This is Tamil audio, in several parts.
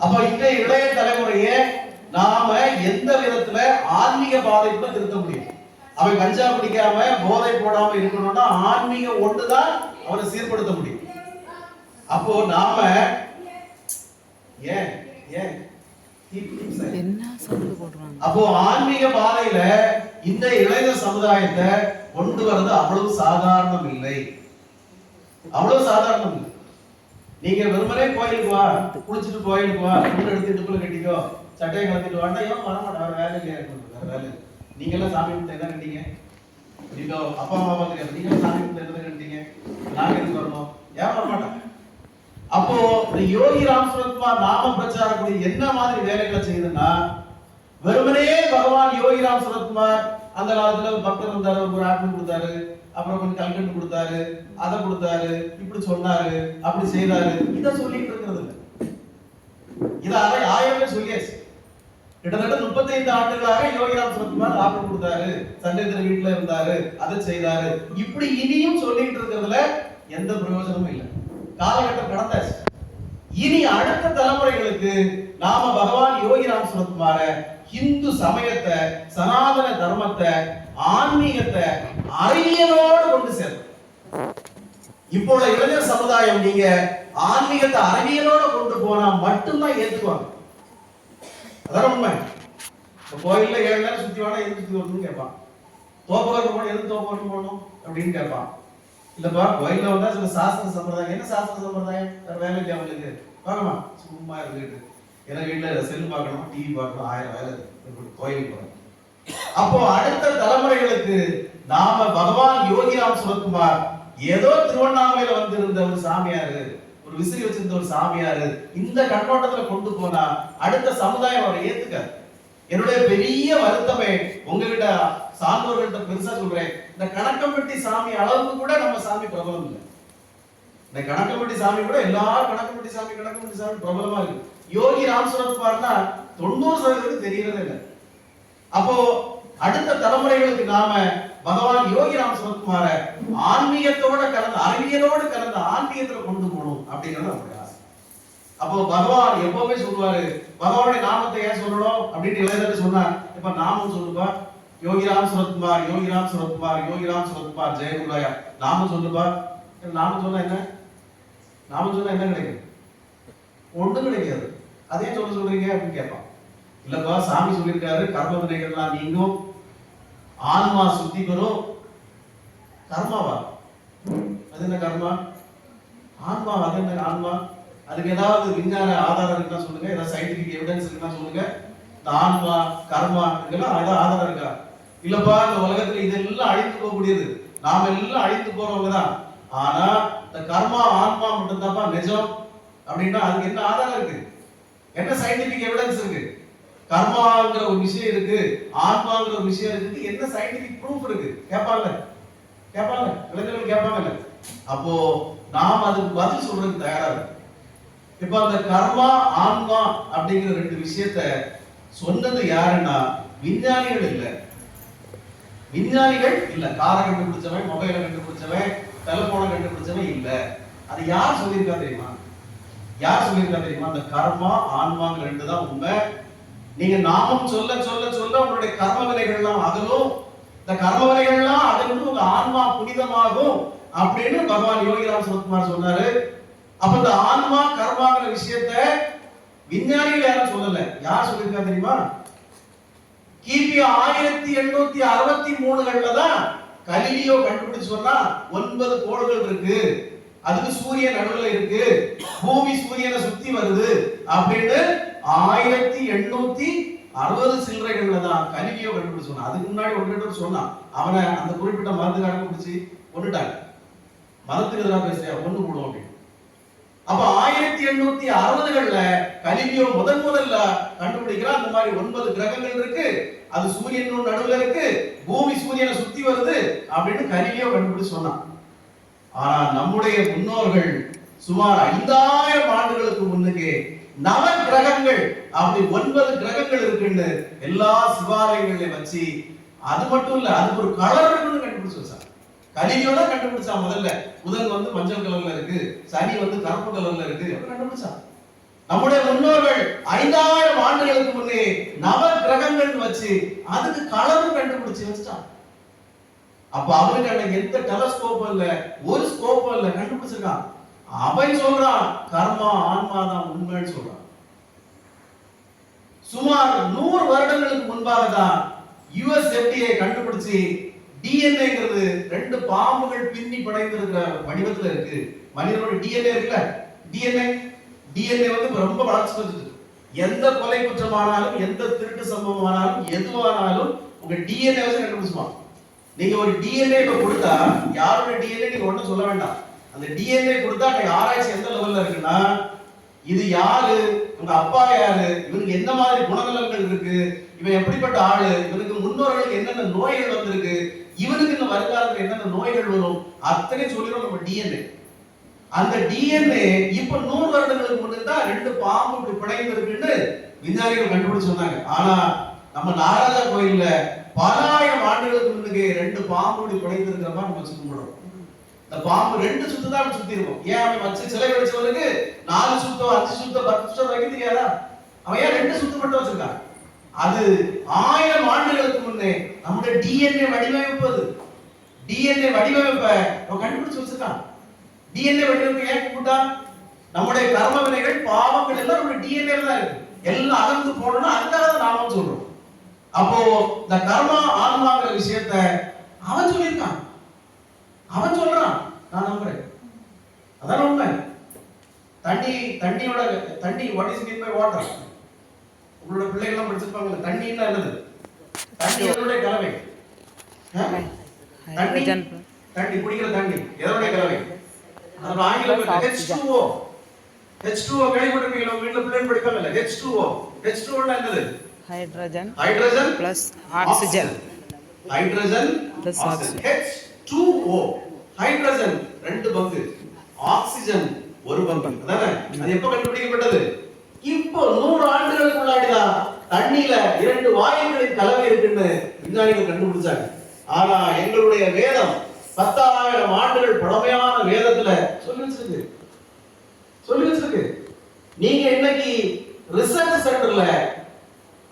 அப்ப இன்றைய இளைய தலைமுறையை நாம எந்த விதத்துல ஆன்மீக பாதைக்குள்ள திருத்த முடியும்? அவன் கஞ்சா குடிக்காம போதை போடாம இருக்கணும்னா ஆன்மீக ஒன்றுதான் அவனை சீர்படுத்த முடியும். அப்போ நாம ஏன் ஏன்? அப்போ ஆன்மீக பாதையில இந்த இளைஞர் சமுதாயத்தை கொண்டு வரது அவ்வளவு சாதாரணம் இல்லை அவ்வளவு சாதாரணம் இல்லை நீங்க வெறுமனே கோயிலுக்கு வா குளிச்சுட்டு கோயிலுக்கு வா முண்டு எடுத்து இடுப்புல கட்டிக்கோ சட்டையை கலத்திட்டு வாண்டா ஏன் வர மாட்டா வேற வேலை வேற வேலை நீங்க எல்லாம் சாமி கும்பிட்டு என்ன கண்டீங்க நீங்க அப்பா அம்மா பார்த்துக்க நீங்க சாமி கும்பிட்டு என்ன கண்டீங்க நாங்க எதுக்கு வரணும்? ஏன் வர மாட்டாங்க அப்போ இந்த யோகி ராம் சுரத்குமார் நாம பிரச்சாரம் குழு என்ன மாதிரி வேலைகளை செய்யுதுன்னா வெறுமனே பகவான் யோகி ராம் சுரத்குமார் அந்த காலத்துல பக்தர் இருந்தாரு ஒரு ஆட்டம் கொடுத்தாரு. அப்புறம் கொஞ்சம் கல்கட்டு கொடுத்தாரு அதை கொடுத்தாரு இப்படி சொன்னாரு அப்படி செய்தாரு இத சொல்லிட்டு இருக்கிறது இல்ல. இத அதை ஆயமே சொல்லியாச்சு. கிட்டத்தட்ட முப்பத்தைந்து ஆண்டுகளாக யோகிராம் சரத்குமார் ஆர்டர் கொடுத்தாரு சண்டேந்திர வீட்டுல இருந்தாரு அதை செய்தாரு. இப்படி இனியும் சொல்லிட்டு இருக்கிறதுல எந்த பிரயோஜனமும் இல்லை. காலகட்டம் கடந்தாச்சு. இனி அடுத்த தலைமுறைகளுக்கு நாம பகவான் யோகிராம் சரத்குமார இந்து சமயத்தை சனாதன தர்மத்தை ஆன்மீகத்தை அறிவியலோடு கொண்டு சேர்க்கணும் இப்போ உள்ள இளைஞர் சமுதாயம் நீங்க ஆன்மீகத்தை அறிவியலோட கொண்டு போனா மட்டும்தான் ஏத்துக்குவாங்க. அதான் உண்மை? கோயில்ல ஏழு நேரம் சுத்தி வேணா எதுக்கு சுத்தி வரணும்னு கேட்பான். தோப்பகரம் போகணும் எது தோப்பகரம் போகணும் அப்படின்னு கேட்பான். இல்லப்பா கோயில்ல வந்தா சில சாஸ்திர சம்பிரதாயம். என்ன சாஸ்திர சம்பிரதாயம்? வேற வேலை இல்லையா அவங்களுக்கு வாங்கம்மா சும்மா இருந்துட்டு ஏன்னா வீட்டுல செல் பார்க்கணும் டிவி பார்க்கணும் ஆயிரம் வேலை இருக்கு. கோயிலுக்கு போறேன். அப்போ அடுத்த தலைமுறைகளுக்கு நாம பகவான் யோகிராம் சுரத்குமார் ஏதோ திருவண்ணாமலையில வந்திருந்த ஒரு சாமியாரு ஒரு விசிறி வச்சிருந்த ஒரு சாமியாரு இந்த கண்ணோட்டத்துல கொண்டு போனா அடுத்த சமுதாயம் அவரை ஏத்துக்காது. என்னுடைய பெரிய வருத்தமே உங்ககிட்ட சார்ந்தவர்கள்ட்ட பெருசா சொல்றேன். இந்த கணக்கம்பட்டி சாமி அளவுக்கு கூட நம்ம சாமி பிரபலம் இல்லை. இந்த கணக்கம்பட்டி சாமி கூட எல்லாரும் கணக்கம்பட்டி சாமி கணக்கம்பட்டி சாமி பிரபலமா இருக்கு. யோகி ராம் சுரத்குமார்னா தொண்ணூறு சதவீதத்துக்கு தெரியறதே இல்லை. அப்போ அடுத்த தலைமுறைகளுக்கு நாம பகவான் யோகி ராம் சிவகுமார ஆன்மீகத்தோட கலந்து அறிவியலோடு கலந்து ஆன்மீகத்துல கொண்டு போகணும் அப்படிங்கிறது நம்முடைய ஆசை. அப்போ பகவான் எப்பவுமே சொல்லுவாரு பகவானுடைய நாமத்தை ஏன் சொல்லணும்? அப்படின்னு இளைஞர் சொன்னார். இப்ப நாமம் சொல்லுப்பா யோகிராம் சுரத்குமார் யோகிராம் சுரத்குமார் யோகிராம் சுரத்குமார் ஜெயகுலாயா நாமம் சொல்லுப்பா நாமம் சொன்னா என்ன? நாமம் சொன்னா என்ன கிடைக்கும்? ஒன்றும் கிடைக்காது. அதே சொல்ல சொல்றீங்க? அப்படின்னு கேட்பான். இல்லப்பா சாமி சொல்லியிருக்காரு கர்ம வினைகள்லாம் நீங்கும். ஆன்மா சுத்தி பெறும் கர்மாவா? அது என்ன கர்மா? ஆன்மா அது என்ன ஆன்மா? அதுக்கு ஏதாவது விஞ்ஞான ஆதாரம் இருக்குன்னா சொல்லுங்க ஏதாவது சயின்டிபிக் எவிடன்ஸ் இருக்குன்னா சொல்லுங்க. இந்த ஆன்மா கர்மா இதெல்லாம் ஏதாவது ஆதாரம் இருக்கா? இல்லப்பா இந்த உலகத்துல இதெல்லாம் அழிந்து போகக்கூடியது. நாம எல்லாம் அழிந்து போறவங்க தான் ஆனா இந்த கர்மா ஆன்மா மட்டும்தான்ப்பா நிஜம். அப்படின்னா அதுக்கு என்ன ஆதாரம் இருக்கு? என்ன சயின்டிபிக் எவிடன்ஸ் இருக்கு? கர்மாங்கிற ஒரு விஷயம் இருக்கு ஆன்மாங்கிற ஒரு விஷயம் இருக்கு என்ன சயின்டிபிக் ப்ரூஃப் இருக்கு? கேட்பாங்க. கேட்பாங்க. இளைஞர்கள் கேட்பாங்கல்ல. அப்போ நாம் அதுக்கு பதில் சொல்றதுக்கு தயாரா இருக்கு. இப்ப அந்த கர்மா ஆன்மா அப்படிங்கிற ரெண்டு விஷயத்த சொன்னது யாருன்னா விஞ்ஞானிகள் இல்ல. விஞ்ஞானிகள் இல்ல. காரை கண்டுபிடிச்சவன் மொபைலை கண்டுபிடிச்சவன் டெலபோனை கண்டுபிடிச்சவன் இல்ல. அது யார் சொல்லியிருக்கா தெரியுமா? யார் சொல்லியிருக்கா தெரியுமா? அந்த கர்மா ஆன்மாங்க ரெண்டு தான் உண்மை. நீங்க நாமம் சொல்ல சொல்ல சொல்ல உங்களுடைய கர்ம வினைகள்லாம் அகலும். இந்த கர்ம வினைகள்லாம் அகலும் உங்க ஆன்மா புனிதமாகும் அப்படின்னு பகவான் யோகிராம் சுரத்குமார் சொன்னாரு. அப்ப இந்த ஆன்மா கர்மாங்கிற விஷயத்த விஞ்ஞானிகள் யாரும் சொல்லல. யார் சொல்லியிருக்கா தெரியுமா? கிபி ஆயிரத்தி எண்ணூத்தி அறுபத்தி மூணுகள்ல தான் கலிலியோ கண்டுபிடிச்சு சொன்னா ஒன்பது கோள்கள் இருக்கு. அதுக்கு சூரியன் நடுவுல இருக்கு. பூமி சூரியனை சுத்தி வருது அப்படின்னு ஆயிரத்தி எண்ணூத்தி அறுபது சில்லறைகள்ல தான் கலிலியோ கண்டுபிடிச்சு சொன்னான். அதுக்கு முன்னாடி ஒன்று ரெண்டு சொன்னான். அவனை அந்த குறிப்பிட்ட மருந்துக்காரங்க பிடிச்சி கொண்டுட்டாங்க மதத்துக்கு எதிராக பேசுறியா? ஒன்று போடுவோம் அப்படின்னு. அப்ப ஆயிரத்தி எண்ணூத்தி அறுபதுகள்ல கலிலியோ முதன் முதல்ல கண்டுபிடிக்கிற அந்த மாதிரி ஒன்பது கிரகங்கள் இருக்கு. அது சூரியன் நடுவுல இருக்கு. பூமி சூரியனை சுத்தி வருது அப்படின்னு கலிலியோ கண்டுபிடிச்சு சொன்னான். ஆனா நம்முடைய முன்னோர்கள் சுமார் ஐந்தாயிரம் ஆண்டுகளுக்கு நவ கிரகங்கள் அப்படி ஒன்பது கிரகங்கள் இருக்குன்னு எல்லா சிவாலயங்களையும் வச்சு அது மட்டும் இல்ல அதுக்கு ஒரு கலர் இருக்குன்னு கண்டுபிடிச்சு வச்சாங்க. கலியோட கண்டுபிடிச்சா முதல்ல புதன் வந்து மஞ்சள் கலர்ல இருக்கு சனி வந்து கருப்பு கலர்ல இருக்கு அப்படி நம்முடைய முன்னோர்கள் ஐந்தாயிரம் ஆண்டுகளுக்கு முன்னே நவ கிரகங்கள் வச்சு அதுக்கு கலரும் கண்டுபிடிச்சு வச்சுட்டான் அப்ப அவனுக்கு அன்னைக்கு எந்த டெலஸ்கோப்பும் இல்ல ஒரு ஸ்கோப் இல்ல கண்டுபிடிச்சிருக்கான் அவன் சொல்றான் கர்மா ஆன்மா தான் உண்மைன்னு சொல்றான். சுமார் நூறு வருடங்களுக்கு முன்பாக தான் யுஎஸ் எஃப்டிஏ கண்டுபிடிச்சு டிஎன்ஏங்கிறது ரெண்டு பாம்புகள் பின்னி படைந்திருக்கிற வடிவத்துல இருக்கு. மனிதனோட டிஎன்ஏ இருக்குல்ல? டிஎன்ஏ டிஎன்ஏ வந்து ரொம்ப வளர்ச்சி பெற்றுட்டு எந்த கொலை குற்றமானாலும் எந்த திருட்டு சம்பவமானாலும் எதுவானாலும் உங்க டிஎன்ஏ வச்சு கண்டுபிடிச்சுமா நீங்க ஒரு டிஎன்ஏ இப்ப கொடுத்தா யாரோட டிஎன்ஏ நீங்க ஒண்ணும் சொல்ல வேண்டாம். அந்த டிஎன்ஏ கொடுத்தா அன்னைக்கு ஆராய்ச்சி எந்த லெவல்ல இருக்குன்னா இது யாரு? உங்க அப்பா யாரு? இவனுக்கு என்ன மாதிரி குணநலங்கள் இருக்கு? இவன் எப்படிப்பட்ட ஆளு? இவனுக்கு முன்னோர்களுக்கு என்னென்ன நோய்கள் வந்திருக்கு? இவனுக்கு இந்த வருங்காலத்துல என்னென்ன நோய்கள் வரும்? அத்தனை சொல்லிடும் நம்ம டிஎன்ஏ அந்த டிஎன்ஏ இப்ப நூறு வருடங்களுக்கு முன்னாடி தான் ரெண்டு பாம்பு இப்படி பிணைந்து இருக்குன்னு விஞ்ஞானிகள் கண்டுபிடிச்சு சொன்னாங்க. ஆனா நம்ம நாராஜா கோயில்ல பல ஆயிரம் ஆண்டுகளுக்கு முன்னுக்கு ரெண்டு பாம்பு இப்படி பிணைந்து இருக்கிற மாதிரி நம்ம வச்சு இந்த பாம்பு ரெண்டு சுத்து தான் அப்படி சுத்தி இருக்கும். ஏன் அவன் மச்ச சிலை வச்சவனுக்கு நாலு சுத்தம் அஞ்சு சுத்தம் பத்து சுத்தம் வைக்க தெரியாதா அவன் ஏன் ரெண்டு சுத்து மட்டும் வச்சிருக்கான்? அது ஆயிரம் ஆண்டுகளுக்கு முன்னே நம்முடைய டிஎன்ஏ வடிவமைப்பு அது. டிஎன்ஏ வடிவமைப்பை அவன் கண்டுபிடிச்சு வச்சிருக்கான். டிஎன்ஏ வடிவமைப்பு ஏன் கூப்பிட்டான் நம்முடைய கர்ம வினைகள் பாவங்கள் எல்லாம் நம்முடைய டிஎன்ஏல தான் இருக்கு. எல்லாம் அகர்ந்து போனோம்னா அதுக்காக தான் நாம சொல்றோம். அப்போ இந்த கர்மா ஆன்மாங்கிற விஷயத்த அவன் சொல்லியிருக்கான். அவன் சொல்ல நான் நம்புறேன் அதான் உண்மை தண்ணி தண்ணியோட தண்ணி what is mean by water உங்களோட பிள்ளைகள் படிச்சிருப்பாங்கல்ல தண்ணின்னா என்னது? தண்ணி எதனுடைய கலவை? தண்ணி தண்ணி குடிக்கிற தண்ணி எதனுடைய கலவை? அது ஆங்கிலம் H2O H2O கேள்விப்பட்டிருப்பீங்களா உங்க வீட்ல பிள்ளைங்க படிப்பாங்கல்ல H2O H2O ன்னா என்னது? Hydrogen hydrogen plus oxygen hydrogen Plus oxygen H2O hydrogen ரெண்டு பங்கு. ஆக்சிஜன் ஒரு பங்கு. தானே அது எப்ப கண்டுபிடிக்கப்பட்டது? இப்போ நூறு ஆண்டுகளுக்கு முன்னாடிதான் தண்ணியில இரண்டு வாயுகளின் கலவை இருக்குன்னு விஞ்ஞானிகள் கண்டுபிடிச்சாங்க. ஆனா எங்களுடைய வேதம் பத்தாயிரம் ஆண்டுகள் பழமையான வேதத்துல சொல்லி வச்சிருக்கு. சொல்லி வச்சிருக்கு. நீங்க இன்னைக்கு ரிசர்ச் சென்டர்ல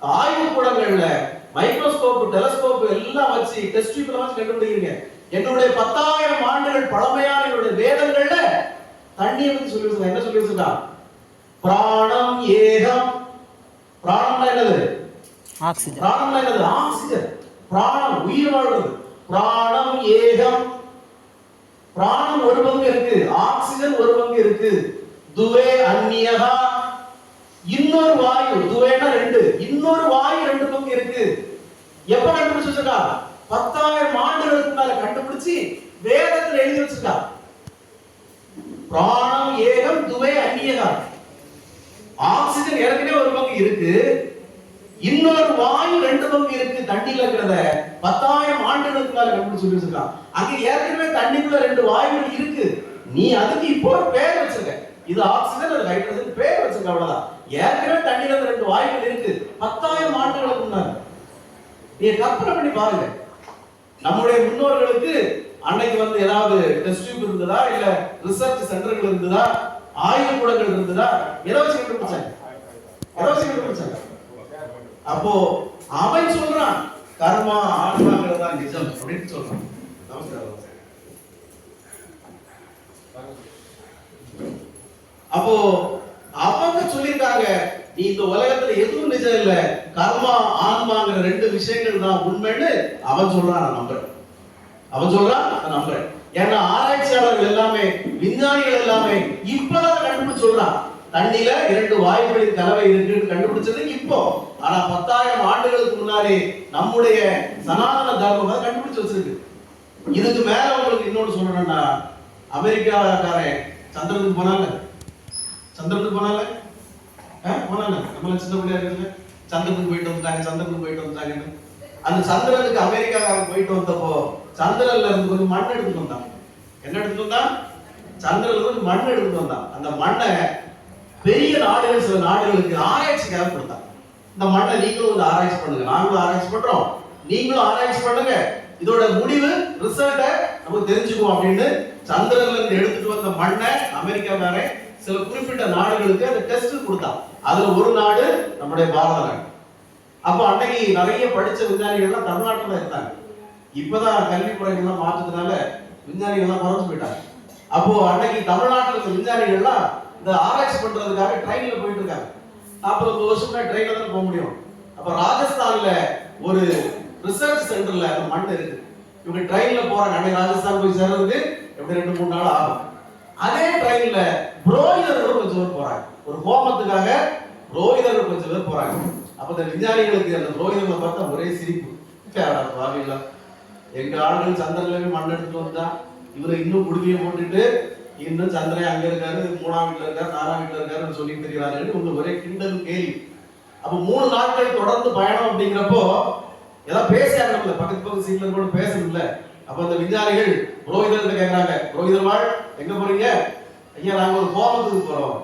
ஆய்வுக்கூடங்கள்ல மைக்ரோஸ்கோப் டெலஸ்கோப் எல்லாம் வச்சு டெஸ்ட் வச்சு கண்டுபிடிக்கிறீங்க. என்னுடைய பத்தாயிரம் ஆண்டுகள் பழமையான என்னுடைய வேதங்கள்ல தண்ணியை பத்தி சொல்லி வச்சிருக்காங்க என்ன சொல்லி வச்சிருக்கா பிராணம் ஏகம். பிராணம்னா என்னது? ஆக்சிஜன். பிராணம்னா என்னது? ஆக்சிஜன். பிராணம் உயிர் வாழ்றது பிராணம் ஏகம். பிராணம் ஒரு பங்கு இருக்கு. ஆக்சிஜன் ஒரு பங்கு இருக்கு. துவே அந்நியகா. இன்னொரு வாயு. துவேனா ரெண்டு. இன்னொரு வாயு ரெண்டு பங்கு இருக்கு. எப்ப கண்டுபிடிச்சு வச்சிருக்கா? பத்தாயிரம் ஆண்டுகளுக்கு மேல கண்டுபிடிச்சு வேதத்துல எழுதி வச்சிருக்கா? பிராணம் ஏகம் துவை அந்நியகா ஆக்சிஜன் ஏற்கனவே ஒரு பங்கு இருக்கு. இன்னொரு வாயு ரெண்டு பங்கு இருக்கு. தண்ணியில இருக்கிறத பத்தாயிரம் ஆண்டுகளுக்கு மேல கண்டுபிடிச்சு சொல்லி வச்சிருக்கான் அங்க ஏற்கனவே தண்ணிக்குள்ள ரெண்டு வாயுகள் இருக்கு. நீ அதுக்கு இப்போ பேர் வச்சிருக்க. இது ஆக்சிஜன் அது ஹைட்ரஜன் பேர் வச்சிருக்க அவ்வளவுதான். ஏற்கனவே தண்ணியில ரெண்டு வாயுகள் இருக்கு. பத்தாயிரம் ஆண்டுகளுக்கு முன்னாடி. நீ கற்பனை பண்ணி பாருங்க. நம்முடைய முன்னோர்களுக்கு அன்னைக்கு வந்து ஏதாவது டெஸ்ட் டியூப் இருந்ததா? இல்ல ரிசர்ச் சென்டர்கள் இருந்ததா? ஆய்வு கூடங்கள் இருந்ததா? எதை வச்சு கண்டுபிடிச்சாங்க? எதை வச்சு கண்டுபிடிச்சாங்க? அப்போ அவன் சொல்றான் கர்மா ஆன்மாங்கிறது தான் நிஜம் அப்படின்னு சொல்றான். நமஸ்காரம். அப்போ அவங்க சொல்லியிருக்காங்க நீ இந்த உலகத்துல எதுவும் நிஜம் இல்ல. கர்மா ஆன்மாங்கிற ரெண்டு விஷயங்கள் தான் உண்மைன்னு அவன் சொல்றான் நான் நம்புறேன். அவன் சொல்றான் நான் நம்புறேன் ஏன்னா ஆராய்ச்சியாளர்கள் எல்லாமே விஞ்ஞானிகள் எல்லாமே இப்பதான் கண்டுபிடிச்சு சொல்றான். தண்ணியில இரண்டு வாயுகளின் கலவை இருக்குன்னு கண்டுபிடிச்சது இப்போ. ஆனா பத்தாயிரம் ஆண்டுகளுக்கு முன்னாடி நம்முடைய சனாதன தர்மம் அதை கண்டுபிடிச்சு வச்சிருக்கு. இதுக்கு மேல உங்களுக்கு இன்னொன்னு சொல்லணும்னா அமெரிக்காக்காரன் சந்திரனுக்கு போனாங்க சந்திரனுக்கு போனால போனால நம்மள சின்ன பிள்ளையா இருக்குல்ல சந்திரனுக்கு போயிட்டு வந்தாங்க சந்திரனுக்கு போயிட்டு வந்துட்டாங்கன்னு. அந்த சந்திரனுக்கு அமெரிக்காக்காரன் போயிட்டு வந்தப்போ சந்திரன்ல இருந்து கொஞ்சம் மண் எடுத்துட்டு வந்தான். என்ன எடுத்துட்டு வந்தான்? சந்திரன்ல இருந்து மண் எடுத்துட்டு வந்தான். அந்த மண்ணை பெரிய நாடுகள் சில நாடுகளுக்கு ஆராய்ச்சிக்காக கொடுத்தான். இந்த மண்ணை நீங்களும் வந்து ஆராய்ச்சி பண்ணுங்க. நாங்களும் ஆராய்ச்சி பண்றோம். நீங்களும் ஆராய்ச்சி பண்ணுங்க. இதோட முடிவு ரிசல்ட்டை நம்ம தெரிஞ்சுக்குவோம் அப்படின்னு சந்திரன்ல இருந்து எடுத்துட்டு வந்த மண்ணை அமெரிக்கா அமெரிக்காக்காரன் சில குறிப்பிட்ட நாடுகளுக்கு அந்த டெஸ்ட் கொடுத்தான். அதுல ஒரு நாடு நம்முடைய பாரத நாடு அப்போ அன்னைக்கு நிறைய படிச்ச விஞ்ஞானிகள்லாம் தமிழ்நாட்டுல இருந்தாங்க. இப்பதான் கல்வி முறைகள்லாம் மாற்றதுனால விஞ்ஞானிகள்லாம் குறைஞ்சு போயிட்டாங்க அப்போ அன்னைக்கு தமிழ்நாட்டில் இருக்க விஞ்ஞானிகள்லாம் இந்த ஆராய்ச்சி பண்றதுக்காக ட்ரெயின்ல போயிட்டு இருக்காங்க. நாற்பது வருஷம்னா ட்ரெயின்ல தான் போக முடியும். அப்ப ராஜஸ்தான்ல ஒரு ரிசர்ச் சென்டர்ல அந்த மண் இருக்கு. இவங்க ட்ரெயின்ல போறாங்க. அன்னைக்கு ராஜஸ்தான் போய் சேர்றதுக்கு எப்படி ரெண்டு மூணு நாள் ஆகும். அதே ட்ரெயின்ல புரோகிதர்கள் கொஞ்சம் பேர் போறாங்க. ஒரு ஹோமத்துக்காக புரோகிதர்கள் கொஞ்சம் பேர் போறாங்க. அப்ப இந்த விஞ்ஞானிகளுக்கு அந்த புரோகிதர்களை பார்த்தா ஒரே சிரிப்பு. பாவில எங்க ஆளுகள் சந்திரன்ல மண் எடுத்துட்டு வந்தா இவரை இன்னும் குடுமையை போட்டுட்டு இன்னும் சந்திரன் அங்க இருக்காரு மூணாம் வீட்டுல இருக்காரு நாலாம் வீட்டுல இருக்காருன்னு சொல்லி தெரிகிறாரு உங்களுக்கு ஒரே கிண்டல் கேள்வி அப்ப மூணு நாட்கள் தொடர்ந்து பயணம் அப்படிங்கிறப்போ ஏதாவது பேசியாங்கல்ல பக்கத்து பக்கத்து சீட்ல கூட பேசணும்ல அப்ப அந்த விஞ்ஞானிகள் புரோகிதர் கேட்கறாங்க புரோகிதர் வாழ் எங்க போறீங்க? ஐயா நாங்க ஒரு கோபத்துக்கு போறோம்.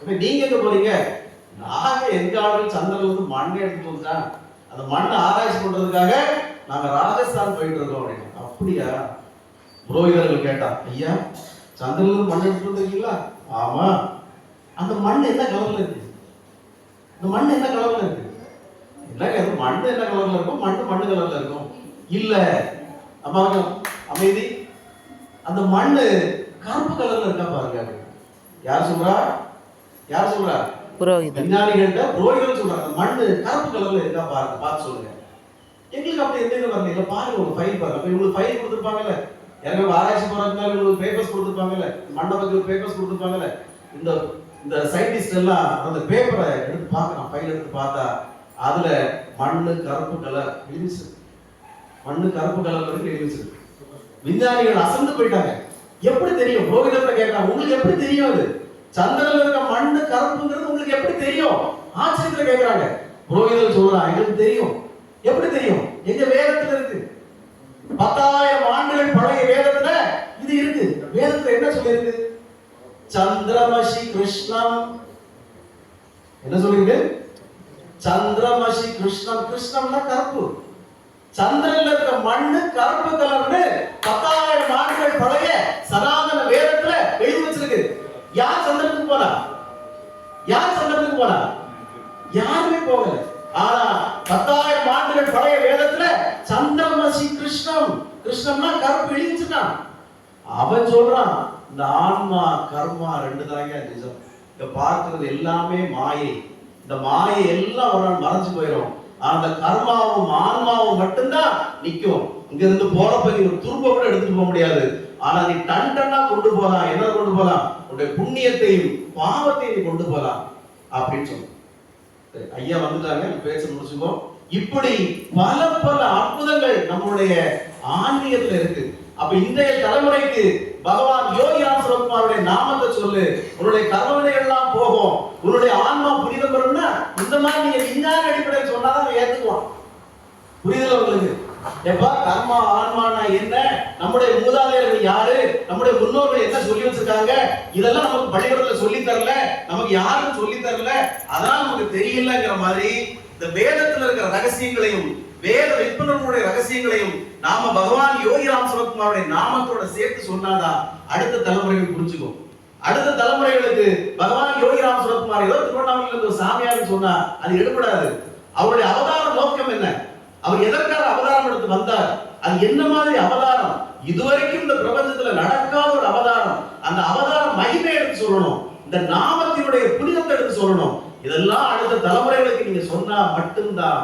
அப்ப நீங்க எங்க போறீங்க? நாங்க எங்க ஆளுகள் சந்திரன் வந்து மண்ணை எடுத்துட்டு வந்துட்டான். அந்த மண்ணை ஆராய்ச்சி பண்றதுக்காக நாங்க ராஜஸ்தான் போயிட்டு இருக்கோம் அப்படின்னு அப்படியா? புரோகிதர்கள் கேட்டா ஐயா சந்திரன்ல இருந்து மண் எடுத்துட்டு வந்திருக்கீங்களா? ஆமா. அந்த மண் என்ன கலர்ல இருக்கு? இந்த மண் என்ன கலர்ல இருக்கு? அது மண் என்ன கலர்ல இருக்கும்? மண் மண்ணு கலர்ல இருக்கும். இல்ல. அம்மா அமைதி. அந்த மண்ணு கருப்பு கலர்ல இருக்கா பாருங்க. யார் சொல்றா? யார் சொல்றா? புரோகிதர். விஞ்ஞானிகள்ட்ட புரோகிதர் சொல்றாங்க மண்ணு கருப்பு கலர்ல இருக்கா பாருங்க பார்த்து சொல்லுங்க. எங்களுக்கு அப்படி எந்த இதுவும் வரல. இல்லை பாருங்க ஒரு ஃபைல் பாருங்க. அப்போ இவங்களுக்கு ஃபைல் கொடுத்துருப்பாங்கல்ல? யாருமே ஆராய்ச்சி போறதுனால இவங்களுக்கு பேப்பர்ஸ் கொடுத்துருப்பாங்கல்ல? மண்டபத்துக்கு பேப்பர்ஸ் கொடுத்துருப்பாங்கல்ல? இந்த இந்த சயின்டிஸ்ட் எல்லாம் அந்த பேப்பரை எடுத்து பார்க்கலாம் ஃபைல் எடுத்து பார்த்தா அதுல மண்ணு கருப்பு கலர் எழுதிச்சு மண்ணு கருப்பு கலர் இருக்கு எழுதிச்சு விஞ்ஞானிகள் அசந்து போயிட்டாங்க. எப்படி தெரியும்? புரோகிதத்தை கேட்கலாம். உங்களுக்கு எப்படி தெரியும் அது? சந்திரன்ல இருக்க மண்ணு கருப்புங்கிறது உங்களுக்கு எப்படி தெரியும்? ஆச்சரியத்துல கேட்கறாங்க. புரோகிதர் சொல்றான் எங்களுக்கு தெரியும். எப்படி தெரியும்? எங்க வேதத்துல இருக்கு. பத்தாயிரம் ஆண்டுகள் பழைய வேதத்துல இது இருக்கு. வேதத்துல என்ன சொல்லியிருக்கு? சந்திரமசி கிருஷ்ணம். என்ன சொல்லிருக்கு சந்திரமசி கிருஷ்ணம். கிருஷ்ணம்னா கருப்பு. சந்திரன்ல இருக்கிற மண்ணு கருப்பு கலர்னு பத்தாயிரம் ஆண்டுகள் பழைய சனாதன வேதத்துல எழுதி வச்சிருக்கு. யார் சந்திரனுக்கு போனா? யார் சந்திரனுக்கு போனா? யாருமே போகல. ஆனா கிருஷ்ணன்னா கருப்பு இழிஞ்சுட்டான். அவன் சொல்றான் இந்த ஆன்மா கர்மா ரெண்டு தாங்க நிஜம். இந்த பார்க்கறது எல்லாமே மாயை. இந்த மாயை எல்லாம் ஒரு நாள் மறைஞ்சு போயிடும் ஆனா அந்த கர்மாவும் ஆன்மாவும் மட்டும்தான் நிற்கும் இங்க இருந்து போறப்ப நீ ஒரு துரும்ப கூட எடுத்துட்டு போக முடியாது. ஆனா நீ டன் டன்னா கொண்டு போகலாம் என்ன கொண்டு போகலாம் உன்னுடைய புண்ணியத்தையும் பாவத்தையும் நீ கொண்டு போகலாம் அப்படின்னு சொல்லுவோம் ஐயா வந்துட்டாங்க. பேச முடிச்சுக்கோ. இப்படி பல பல அற்புதங்கள் நம்மளுடைய ஆன்மீகத்துல இருக்கு. அப்ப இன்றைய தலைமுறைக்கு பகவான் யோகி ராமசுரகுமாருடைய நாமத்தை சொல்லு. உன்னுடைய கர்மவினை எல்லாம் போகும். உன்னுடைய ஆன்மா புனிதம் பெறும்னா இந்த மாதிரி நீங்க விஞ்ஞான அடிப்படையில் சொன்னாதான் அவன் ஏத்துக்குவான். புரியுதுல உங்களுக்கு? எப்பா கர்மா ஆன்மானா என்ன? நம்முடைய மூதாதையர்கள் யாரு? நம்முடைய முன்னோர்கள் என்ன சொல்லி வச்சிருக்காங்க? இதெல்லாம் நமக்கு பள்ளிக்கூடத்துல சொல்லி தரல. நமக்கு யாரும் சொல்லி தரல. அதான் நமக்கு தெரியலங்கிற மாதிரி இந்த வேதத்துல இருக்கிற ரகசியங்களையும் வேத விற்பனர்களுடைய ரகசியங்களையும் நாம பகவான் யோகி ராம் சுரத்குமாருடைய நாமத்தோட சேர்த்து சொன்னாதான் அடுத்த தலைமுறைகள் புரிஞ்சுக்கும். அடுத்த தலைமுறைகளுக்கு பகவான் யோகி ராம் சுரத்குமார் ஏதோ திருவண்ணாமலையில் இருந்து ஒரு சாமியார்னு சொன்னா அது எடுபடாது. அவருடைய அவதார நோக்கம் என்ன? அவர் எதற்காக அவதாரம் எடுத்து வந்தார்? அது என்ன மாதிரி அவதாரம்? இதுவரைக்கும் இந்த பிரபஞ்சத்துல நடக்காத ஒரு அவதாரம். அந்த அவதாரம் மகிமை எடுத்து சொல்லணும். இந்த நாமத்தினுடைய புனிதத்தை எடுத்து சொல்லணும். இதெல்லாம் அடுத்த தலைமுறைகளுக்கு நீங்க சொன்னா மட்டும்தான்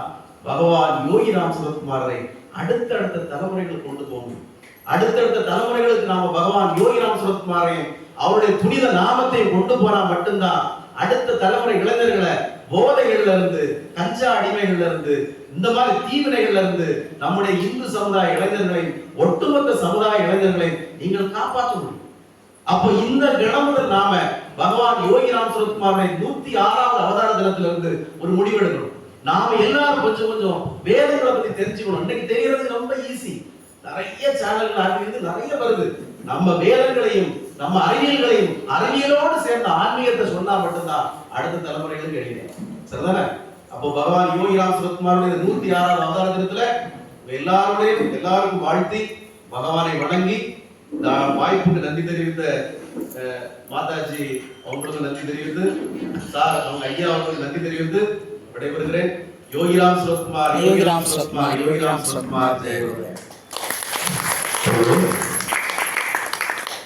பகவான் யோகி ராம் சிவகுமாரை அடுத்தடுத்த தலைமுறைகளுக்கு கொண்டு போகணும் அடுத்தடுத்த தலைமுறைகளுக்கு நாம பகவான் யோகி ராம் சிவகுமாரையும் அவருடைய புனித நாமத்தையும் கொண்டு போனா மட்டும்தான் அடுத்த தலைமுறை இளைஞர்களை போதைகள்ல இருந்து கஞ்சா அடிமைகள்ல இருந்து இந்த மாதிரி தீவினைகள்ல இருந்து நம்முடைய இந்து சமுதாய இளைஞர்களை ஒட்டுமொத்த சமுதாய இளைஞர்களை நீங்கள் காப்பாற்ற முடியும். அப்போ இந்த கணம் முதல் நாம பகவான் யோகி ராம் சுரத்குமாரனை நூத்தி ஆறாவது அவதார தினத்துல இருந்து ஒரு முடிவெடுக்கணும். நாம எல்லாரும் கொஞ்சம் கொஞ்சம் வேதங்களை பத்தி தெரிஞ்சுக்கணும். இன்னைக்கு தெரியறது ரொம்ப ஈஸி நிறைய சேனல்கள் அறிவியல் நிறைய வருது. நம்ம வேதங்களையும் நம்ம அறிவியல்களையும் அறிவியலோடு சேர்ந்த ஆன்மீகத்தை சொன்னா மட்டும்தான் அடுத்த தலைமுறைகளுக்கு எளிய சரிதானே? அப்போ பகவான் யோகி ராம் சுரத்குமாருடைய நூத்தி ஆறாவது அவதார தினத்துல எல்லாருடையும் எல்லாருக்கும் வாழ்த்தி பகவானை வணங்கி நான் வாய்ப்புக்கு நன்றி தெரிவித்த மாதாஜி அவங்களுக்கு நன்றி தெரிவித்து சார் அவங்க ஐயா அவங்களுக்கு நன்றி தெரிவித்து விடைபெறுகிறேன். யோகிராம் சுரத்குமார் யோகிராம் சுரத்குமார் யோகிராம் சுரத்குமார் ஜெயகுரு